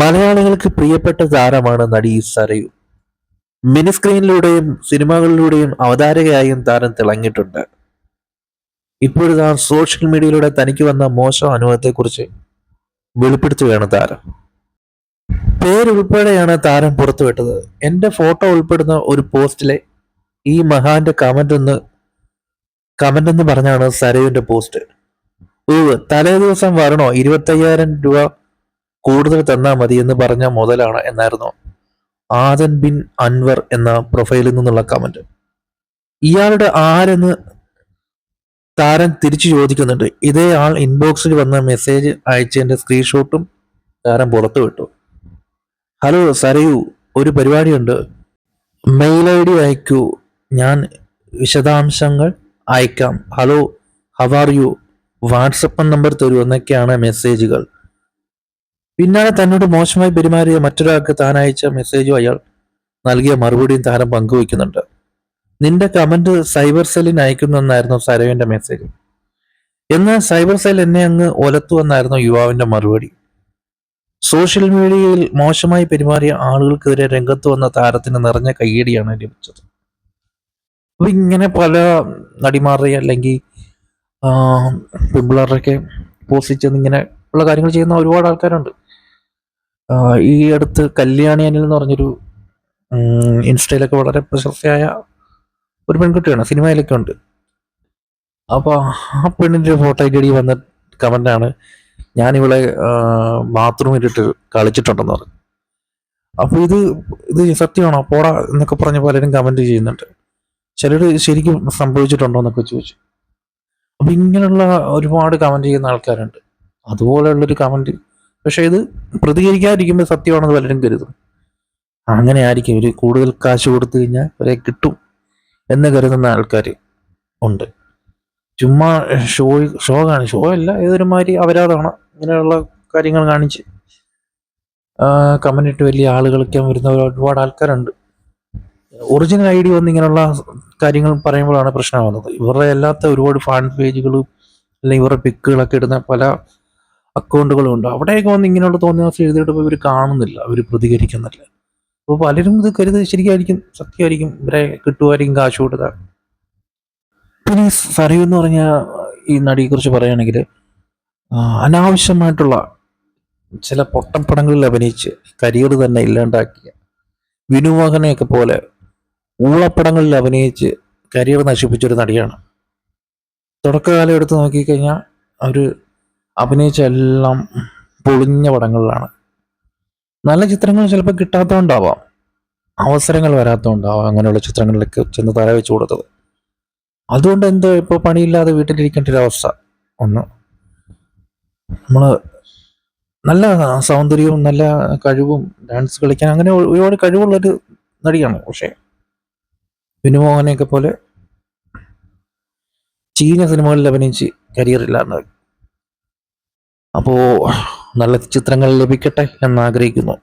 മലയാളികൾക്ക് പ്രിയപ്പെട്ട താരമാണ് നടി സരയു. മിനി സ്ക്രീനിലൂടെയും സിനിമകളിലൂടെയും അവതാരകയായും താരം തിളങ്ങിയിട്ടുണ്ട്. ഇപ്പോഴിതാ സോഷ്യൽ മീഡിയയിലൂടെ തനിക്ക് വന്ന മോശം അനുഭവത്തെക്കുറിച്ച് വെളിപ്പെടുത്തുകയാണ് താരം. പേരുൾപ്പെടെയാണ് താരം പുറത്തുവിട്ടത്. എന്റെ ഫോട്ടോ ഉൾപ്പെടുന്ന ഒരു പോസ്റ്റിലെ ഈ മഹാന്റെ കമന്റ് എന്ന് കമന്റ് എന്ന് പറഞ്ഞാണ് സരയുവിന്റെ പോസ്റ്റ്. തലേ ദിവസം വരണോ? ഇരുപത്തയ്യായിരം രൂപ കൂടുതൽ തന്നാൽ മതി എന്ന് പറഞ്ഞ മുതലാണ് എന്നായിരുന്നു. ആദൻ ബിൻ അൻവർ എന്ന പ്രൊഫൈലിൽ നിന്നുള്ള കമന്റ്. ഇയാളുടെ ആരെന്ന് താരം തിരിച്ചു ചോദിക്കുന്നുണ്ട്. ഇതേ ആൾ ഇൻബോക്സിൽ വന്ന മെസ്സേജ് അയച്ചതിന്റെ സ്ക്രീൻഷോട്ടും താരം പുറത്തു വിട്ടു. ഹലോ സരയു ഒരു പരിപാടിയുണ്ട്. മെയിൽ ഐ ഡി അയക്കൂ. ഞാൻ വിശദാംശങ്ങൾ അയക്കാം. Hello how are you WhatsApp number തരൂ എന്നൊക്കെയാണ് മെസ്സേജുകൾ പിന്നാലെ തന്നോട് മോശമായി പെരുമാറിയ മറ്റൊരാൾക്ക് താൻ അയച്ച മെസ്സേജും അയാൾ നൽകിയ മറുപടിയും താരം പങ്കുവയ്ക്കുന്നുണ്ട്. നിന്റെ കമന്റ് സൈബർ സെല്ലിന് അയക്കുന്നെന്നായിരുന്നു സരവിന്റെ മെസ്സേജ് എന്നാൽ സൈബർ സെൽ എന്നെ അങ്ങ് ഒലത്തു എന്നായിരുന്നു യുവാവിന്റെ മറുപടി. സോഷ്യൽ മീഡിയയിൽ മോശമായി പെരുമാറിയ ആളുകൾക്കെതിരെ രംഗത്ത് വന്ന താരത്തിന് നിറഞ്ഞ കയ്യടിയാണ് ലഭിച്ചത്. അപ്പൊ ഇങ്ങനെ പല നടിമാരുടെ അല്ലെങ്കിൽ പിമ്പിളറുടെയൊക്കെ പോസ്റ്റ് ഇങ്ങനെ ഉള്ള കാര്യങ്ങൾ ചെയ്യുന്ന ഒരുപാട് ആൾക്കാരുണ്ട്. ഈ അടുത്ത് കല്യാണി അനിൽ എന്ന് പറഞ്ഞൊരു ഇൻസ്റ്റയിലൊക്കെ വളരെ പ്രശസ്തയായ ഒരു പെൺകുട്ടിയാണ് സിനിമയിലൊക്കെ ഉണ്ട്. അപ്പോൾ ആ പെണ്ണിന്റെ ഫോട്ടോ അടി വന്ന കമന്റാണ് ഞാൻ ഇവളെ ഇട്ടിട്ട് കളിച്ചിട്ടുണ്ടെന്ന് പറഞ്ഞു. അപ്പോൾ ഇത് ഇത് സത്യമാണോ? പോടാ എന്നൊക്കെ പറഞ്ഞ് പലരും കമന്റ് ചെയ്യുന്നുണ്ട്. ചിലർ ശരിക്കും സംഭവിച്ചിട്ടുണ്ടോ എന്നൊക്കെ ചോദിച്ചു. അപ്പൊ ഇങ്ങനെയുള്ള ഒരുപാട് കമന്റ് ചെയ്യുന്ന ആൾക്കാരുണ്ട്. അതുപോലെയുള്ളൊരു കമന്റ് പക്ഷെ ഇത് പ്രതികരിക്കാതിരിക്കുമ്പോൾ സത്യമാണെന്ന് പലരും കരുതും. അങ്ങനെ ആയിരിക്കും. ഇവർ കൂടുതൽ കാശ് കൊടുത്തു കഴിഞ്ഞാൽ ഇവരെ കിട്ടും എന്ന് കരുതുന്ന ആൾക്കാർ ഉണ്ട്. ചുമ്മാ ഷോ ഷോ ഷോ അല്ല ഏതൊരുമാതിരി അപരാധമാണ് ഇങ്ങനെയുള്ള കാര്യങ്ങൾ കാണിച്ച് ഇട്ട് വലിയ ആളുകളൊക്കെ വരുന്ന ഒരുപാട് ആൾക്കാരുണ്ട്. ഒറിജിനൽ ഐ ഡി വന്ന് ഇങ്ങനെയുള്ള കാര്യങ്ങൾ പറയുമ്പോഴാണ് പ്രശ്നമാകുന്നത്. ഇവരുടെ അല്ലാത്ത ഒരുപാട് ഫാൻ പേജുകളും അല്ലെങ്കിൽ ഇവരുടെ പിക്കുകളൊക്കെ ഇടുന്ന പല അക്കൗണ്ടുകളും ഉണ്ട്. അവിടെയൊക്കെ വന്ന് ഇങ്ങനെയുള്ള തോന്നിയാസം എഴുതിയിട്ട് ഇവർ കാണുന്നില്ല. അവർ പ്രതികരിക്കുന്നില്ല. അപ്പോൾ പലരും ഇത് കരുത് ശരിയായിരിക്കും സത്യമായിരിക്കും ഇവരെ കിട്ടുമായിരിക്കും കാശ് കൊടുത്താൽ. പിന്നെ ഈ സരയു എന്ന് പറഞ്ഞ ഈ നടിയെക്കുറിച്ച് പറയുകയാണെങ്കിൽ അനാവശ്യമായിട്ടുള്ള ചില പൊട്ടപ്പടങ്ങളിൽ അഭിനയിച്ച് കരിയർ തന്നെ ഇല്ലാണ്ടാക്കിയ വിനുമോഹനെയൊക്കെ പോലെ ഊളപ്പടങ്ങളിൽ അഭിനയിച്ച് കരിയർ നശിപ്പിച്ചൊരു നടിയാണ്. തുടക്കകാലം എടുത്ത് നോക്കിക്കഴിഞ്ഞാൽ അവർ അഭിനയിച്ച എല്ലാം പൊളിഞ്ഞ പടങ്ങളിലാണ്. നല്ല ചിത്രങ്ങൾ ചിലപ്പോൾ കിട്ടാത്തതുകൊണ്ടാവാം അവസരങ്ങൾ വരാത്തതുകൊണ്ടാവാം അങ്ങനെയുള്ള ചിത്രങ്ങളിലേക്ക് ചെന്ന് തല വെച്ച് കൊടുത്തത്. അതുകൊണ്ട് എന്തോ ഇപ്പോൾ പണിയില്ലാതെ വീട്ടിലിരിക്കേണ്ട ഒരു അവസ്ഥ. ഒന്ന് നമ്മൾ നല്ല സൗന്ദര്യവും നല്ല കഴിവും ഡാൻസ് കളിക്കാൻ അങ്ങനെ ഒരു- ഒരുപാട് കഴിവുള്ളൊരു നടിയാണ് പക്ഷേ. വിനുമോഹനെയൊക്കെ പോലെ ചീഞ്ഞ സിനിമകളിൽ അഭിനയിച്ച് കരിയർ ഇല്ലാണ്ടായി അപ്പോൾ നല്ല ചിത്രങ്ങൾ ലഭിക്കട്ടെ എന്ന് ആഗ്രഹിക്കുന്നു